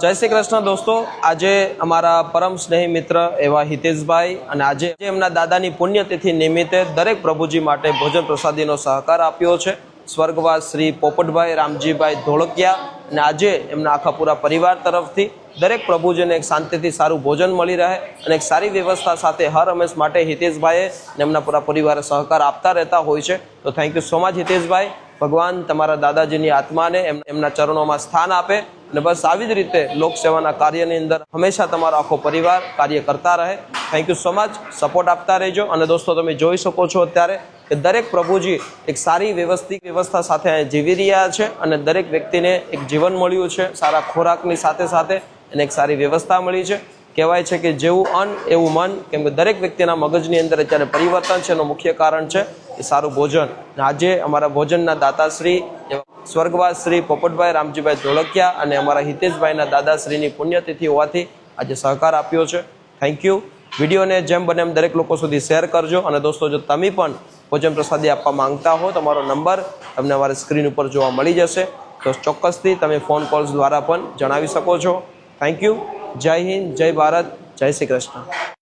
જય શ્રી કૃષ્ણ દોસ્તો. આજે અમારા પરમ સ્નેહી મિત્ર એવા હિતેશભાઈ અને આજે એમના દાદાની પુણ્યતિથિ નિમિત્તે દરેક પ્રભુજી માટે ભોજન પ્રસાદીનો સહકાર આપ્યો છે. સ્વર્ગવાસ શ્રી પોપટભાઈ રામજીભાઈ ધોળકિયા અને આજે એમના આખા પૂરા પરિવાર તરફથી દરેક પ્રભુજીને એક શાંતિથી સારું ભોજન મળી રહે અને એક સારી વ્યવસ્થા સાથે હર હંમેશ માટે હિતેશભાઈએ અને એમના પૂરા પરિવારે સહકાર આપતા રહેતા હોય છે. તો thank you so much Hiteshbhai. ભગવાન તમારા દાદાજીની આત્માને એમ- એમના ચરણોમાં સ્થાન આપે. અને બસ આવી જ રીતે લોકસેવાના કાર્યની અંદર હંમેશા તમારો આખો પરિવાર કાર્ય કરતા રહે. Thank you so much support આપતા રહેજો. અને દોસ્તો, તમે જોઈ શકો છો અત્યારે કે દરેક પ્રભુજી એક સારી વ્યવસ્થિત વ્યવસ્થા સાથે અહીંયા જીવી રહ્યા છે અને દરેક વ્યક્તિને એક જીવન મળ્યું છે, સારા ખોરાકની સાથે સાથે એને એક સારી વ્યવસ્થા મળી છે. કહેવાય છે કે જેવું અન્ન, એવું મન. કેમ કે દરેક વ્યક્તિના મગજની અંદર અત્યારે પરિવર્તન છે, એનું મુખ્ય કારણ છે એ સારું ભોજન. આજે અમારા ભોજનના દાતાશ્રી સ્વર્ગવાસ શ્રી પોપટભાઈ રામજીભાઈ ધોળકિયા અને અમારા હિતેશભાઈના દાદાશ્રીની પુણ્યતિથિ હોવાથી આજે સહકાર આપ્યો છે. થેન્ક યુ વિડીયોને જેમ બને એમ દરેક લોકો સુધી શેર કરજો અને દોસ્તો, જો તમે પણ ભોજન પ્રસાદી આપવા માંગતા હો, તમારો નંબર તમને અમારી સ્ક્રીન ઉપર જોવા મળી જશે. તો ચોક્કસથી તમે ફોન કોલ્સ દ્વારા પણ જણાવી શકો છો. થેન્ક યુ જય હિન્દ, જય ભારત, જય શ્રી કૃષ્ણ.